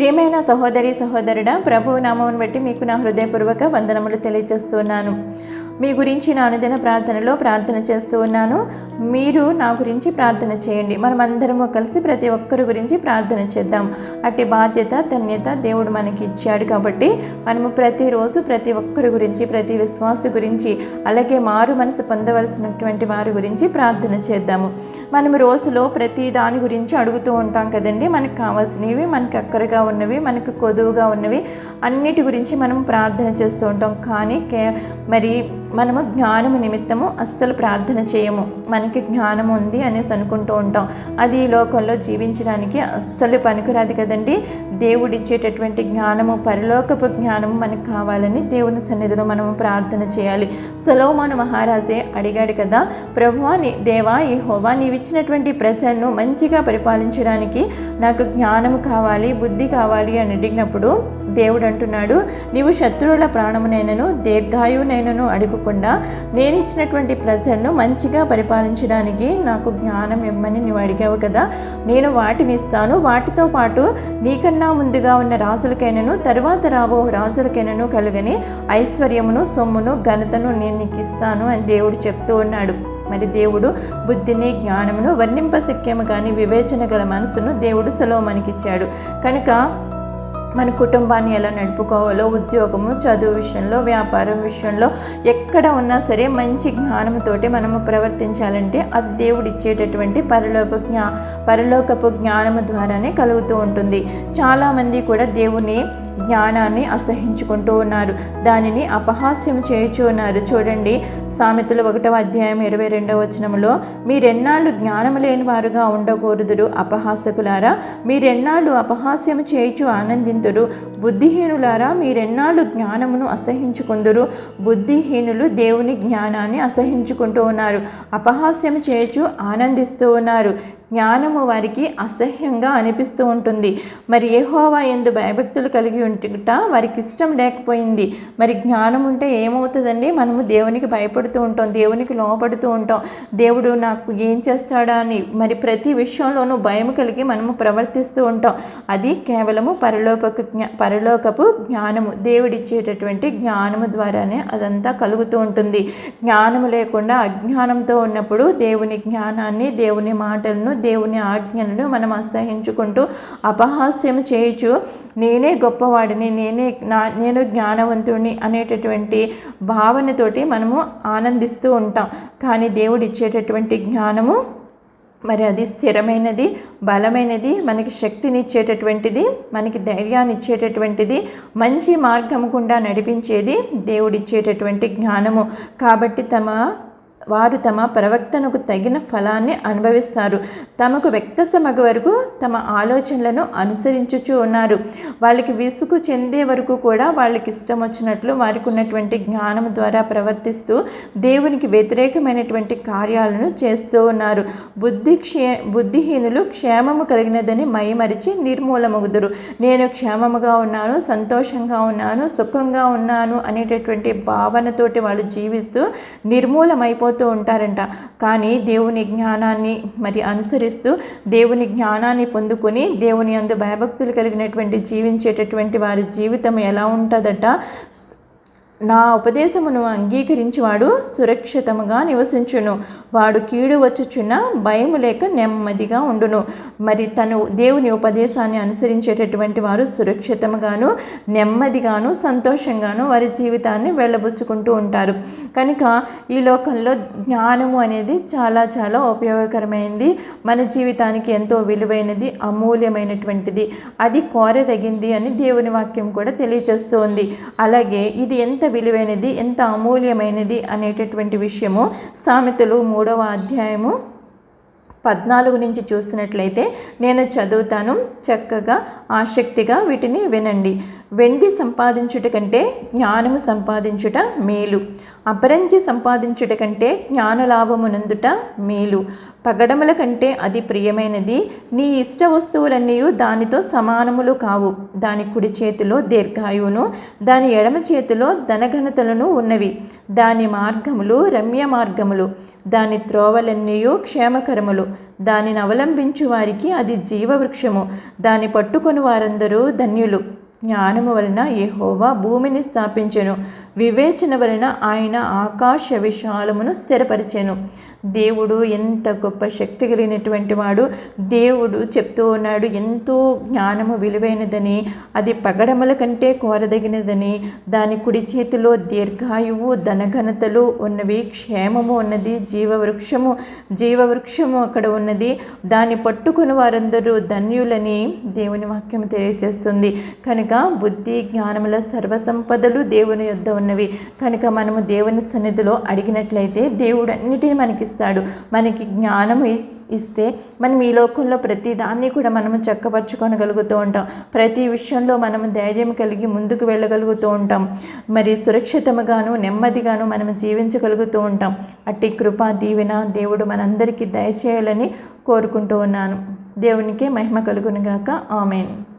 ప్రియమైన సహోదరి సహోదరుడా ప్రభు నామం బట్టి మీకు నా హృదయపూర్వక వందనములు తెలియజేస్తున్నాను. మీ గురించి నా అనుదిన ప్రార్థనలో ప్రార్థన చేస్తూ ఉన్నాను. మీరు నా గురించి ప్రార్థన చేయండి. మనం అందరము కలిసి ప్రతి ఒక్కరి గురించి ప్రార్థన చేద్దాం. అట్టి బాధ్యత ధన్యత దేవుడు మనకి ఇచ్చాడు కాబట్టి మనము ప్రతిరోజు ప్రతి ఒక్కరి గురించి ప్రతి విశ్వాస గురించి అలాగే మారు మనసు పొందవలసినటువంటి వారి గురించి ప్రార్థన చేద్దాము. మనం రోజులో ప్రతి దాని గురించి అడుగుతూ ఉంటాం కదండి. మనకు కావాల్సినవి మనకు అక్కరగా ఉన్నవి మనకు కొదువుగా ఉన్నవి అన్నిటి గురించి మనం ప్రార్థన చేస్తూ ఉంటాం. కానీ కే మరి మనము జ్ఞానము నిమిత్తము అస్సలు ప్రార్థన చేయము. మనకి జ్ఞానం ఉంది అనేసి అనుకుంటూ ఉంటాం. అది ఈ లోకంలో జీవించడానికి అస్సలు పనికిరాదు కదండి. దేవుడిచ్చేటటువంటి జ్ఞానము పరలోకపు జ్ఞానము మనకు కావాలని దేవుని సన్నిధిలో మనము ప్రార్థన చేయాలి. సలోమాను మహారాజే అడిగాడు కదా ప్రభువా నీ దేవా ఈ హోవా నీవిచ్చినటువంటి ప్రజలను మంచిగా పరిపాలించడానికి నాకు జ్ఞానము కావాలి బుద్ధి కావాలి అని అడిగినప్పుడు దేవుడు అంటున్నాడు నీవు శత్రువుల ప్రాణమునైనను దీర్ఘాయువునైనను అడగకుండా నేను ఇచ్చినటువంటి ప్రజలను మంచిగా పరిపాలించడానికి నాకు జ్ఞానం ఇవ్వమని నువ్వు అడిగావు కదా. నేను వాటిని ఇస్తాను. వాటితో పాటు నీకన్నా ముందుగా ఉన్న రాజులకైనను తరువాత రాబో రాజులకైనను కలుగని ఐశ్వర్యమును సొమ్మును ఘనతను నేను నీకు ఇస్తాను అని దేవుడు చెప్తూ ఉన్నాడు. మరి దేవుడు బుద్ధిని జ్ఞానమును వర్ణింపశక్యము కానీ వివేచన గల మనసును దేవుడు సెలవు మనకిచ్చాడు కనుక మన కుటుంబాన్ని ఎలా నడుపుకోవాలో ఉద్యోగము చదువు విషయంలో వ్యాపారం విషయంలో ఎక్కడ ఉన్నా సరే మంచి జ్ఞానంతోటి మనము ప్రవర్తించాలంటే అది దేవుడు ఇచ్చేటటువంటి పరలోక జ్ఞా పరలోకపు జ్ఞానము ద్వారానే కలుగుతూ ఉంటుంది. చాలామంది కూడా దేవుని జ్ఞానాన్ని అసహించుకుంటూ ఉన్నారు. దానిని అపహాస్యం చేయుచు ఉన్నారు. చూడండి సామెతలు ఒకటవ అధ్యాయం ఇరవై రెండవ వచనంలో మీరెన్నాళ్ళు జ్ఞానము లేని వారుగా ఉండకూడదురు అపహాసకులారా? మీరెన్నాళ్ళు అపహాస్యం చేయుచు ఆనందింతురు? బుద్ధిహీనులారా? మీరెన్నాళ్ళు జ్ఞానమును అసహించుకుందరు? బుద్ధిహీనులు దేవుని జ్ఞానాన్ని అసహించుకుంటూ ఉన్నారు. అపహాస్యం చేయుచు ఆనందిస్తూ ఉన్నారు. జ్ఞానము వారికి అసహ్యంగా అనిపిస్తూ ఉంటుంది. మరి ఏహోవా ఎందు భయభక్తులు కలిగి ఉంటుట వారికి ఇష్టం లేకపోయింది. మరి జ్ఞానం ఉంటే ఏమవుతుందండి? మనము దేవునికి భయపడుతూ ఉంటాం దేవునికి లోపడుతూ ఉంటాం. దేవుడు నాకు ఏం చేస్తాడా అని మరి ప్రతి విషయంలోనూ భయం కలిగి మనము ప్రవర్తిస్తూ ఉంటాం. అది కేవలము పరలోకపు జ్ఞా పరలోకపు జ్ఞానము. దేవుడిచ్చేటటువంటి జ్ఞానము ద్వారానే అదంతా కలుగుతూ ఉంటుంది. జ్ఞానము లేకుండా అజ్ఞానంతో ఉన్నప్పుడు దేవుని జ్ఞానాన్ని దేవుని మాటలను దేవుని ఆజ్ఞలను మనం అసహించుకుంటూ అపహాస్యం చేయొచ్చు నేనే గొప్పవాడిని నేనే నా నేను జ్ఞానవంతుడిని అనేటటువంటి భావనతోటి మనము ఆనందిస్తూ ఉంటాం. కానీ దేవుడు ఇచ్చేటటువంటి జ్ఞానము మరి అది స్థిరమైనది బలమైనది మనకి శక్తినిచ్చేటటువంటిది మనకి ధైర్యాన్ని ఇచ్చేటటువంటిది మంచి మార్గం గుండా నడిపించేది దేవుడిచ్చేటటువంటి జ్ఞానము. కాబట్టి తమ వారు తమ ప్రవక్తనకు తగిన ఫలాన్ని అనుభవిస్తారు. తమకు వెక్కసమగ వరకు తమ ఆలోచనలను అనుసరించుచూ ఉన్నారు. వాళ్ళకి విసుగు చెందే వరకు కూడా వాళ్ళకి ఇష్టం వచ్చినట్లు వారికి ఉన్నటువంటి జ్ఞానం ద్వారా ప్రవర్తిస్తూ దేవునికి వ్యతిరేకమైనటువంటి కార్యాలను చేస్తూ ఉన్నారు. బుద్ధి క్షే బుద్ధిహీనులు క్షేమము కలిగినదని మైమరిచి నిర్మూలమగుదురు. నేను క్షేమముగా ఉన్నాను సంతోషంగా ఉన్నాను సుఖంగా ఉన్నాను అనేటటువంటి భావనతోటి వాళ్ళు జీవిస్తూ నిర్మూలమైపో పోతూ ఉంటారంట. కానీ దేవుని జ్ఞానాన్ని మరి అనుసరిస్తూ దేవుని జ్ఞానాన్ని పొందుకొని దేవుని అందు భయభక్తులు కలిగినటువంటి జీవించేటటువంటి వారి జీవితం ఎలా ఉంటుందట? నా ఉపదేశమును అంగీకరించువాడు సురక్షితముగా నివసించును. వాడు కీడు వచ్చుచున్న భయము లేక నెమ్మదిగా ఉండును. మరి తను దేవుని ఉపదేశాన్ని అనుసరించేటటువంటి వారు సురక్షితముగాను నెమ్మదిగాను సంతోషంగాను వారి జీవితాన్ని వెళ్ళబుచ్చుకుంటూ ఉంటారు. కనుక ఈ లోకంలో జ్ఞానము అనేది చాలా చాలా ఉపయోగకరమైనది మన జీవితానికి ఎంతో విలువైనది అమూల్యమైనటువంటిది. అది కోరదగింది అని దేవుని వాక్యం కూడా తెలియజేస్తోంది. అలాగే ఇది ఎంత విలువైనది ఎంత అమూల్యమైనది అనేటటువంటి విషయము సామెతలు మూడవ అధ్యాయము పద్నాలుగు నుంచి చూసినట్లయితే నేను చదువుతాను చక్కగా ఆసక్తిగా వీటిని వినండి. వెండి సంపాదించుట కంటే జ్ఞానము సంపాదించుట మేలు. అపరంజి సంపాదించుట కంటే జ్ఞానలాభమునందుట మేలు. పగడముల కంటే అది ప్రియమైనది నీ ఇష్ట వస్తువులన్నీ దానితో సమానములు కావు. దాని కుడి చేతిలో దీర్ఘాయువును దాని ఎడమ చేతిలో ధనఘనతలను ఉన్నవి. దాని మార్గములు రమ్య మార్గములు. దాని త్రోవలన్నీ క్షేమకరములు. దానిని అవలంబించు వారికి అది జీవవృక్షము. దాని పట్టుకొని వారందరూ ధన్యులు. జ్ఞానము వలన యహోవా భూమిని స్థాపించెను. వివేచన వలన ఆయన ఆకాశ విశాలమును స్థిరపరిచెను. దేవుడు ఎంత గొప్ప శక్తి కలిగినటువంటి వాడు. దేవుడు చెప్తూ ఉన్నాడు ఎంతో జ్ఞానము విలువైనదని అది పగడముల కంటే కోరదగినదని దాని కుడి చేతిలో దీర్ఘాయువు ధనఘనతలు ఉన్నవి క్షేమము ఉన్నది జీవవృక్షము జీవవృక్షము అక్కడ ఉన్నది. దాన్ని పట్టుకుని వారందరూ ధన్యులని దేవుని వాక్యం తెలియజేస్తుంది కనుక బుద్ధి జ్ఞానముల సర్వసంపదలు దేవుని యొద్ద ఉన్నవి. కనుక మనము దేవుని సన్నిధిలో అడిగినట్లయితే దేవుడు అన్నిటిని ఇస్తాడు మనకి జ్ఞానము ఇస్- ఇస్తే మనం ఈ లోకంలో ప్రతి దాన్ని కూడా మనము చక్కపరచుకొనగలుగుతూ ఉంటాం. ప్రతి విషయంలో మనము ధైర్యం కలిగి ముందుకు వెళ్ళగలుగుతూ ఉంటాం. మరి సురక్షితముగాను నెమ్మదిగాను మనం జీవించగలుగుతూ ఉంటాం. అట్టి కృపా దీవెన దేవుడు మనందరికీ దయచేయాలని కోరుకుంటూ ఉన్నాను. దేవునికే మహిమ కలుగునుగాక. ఆమెన్.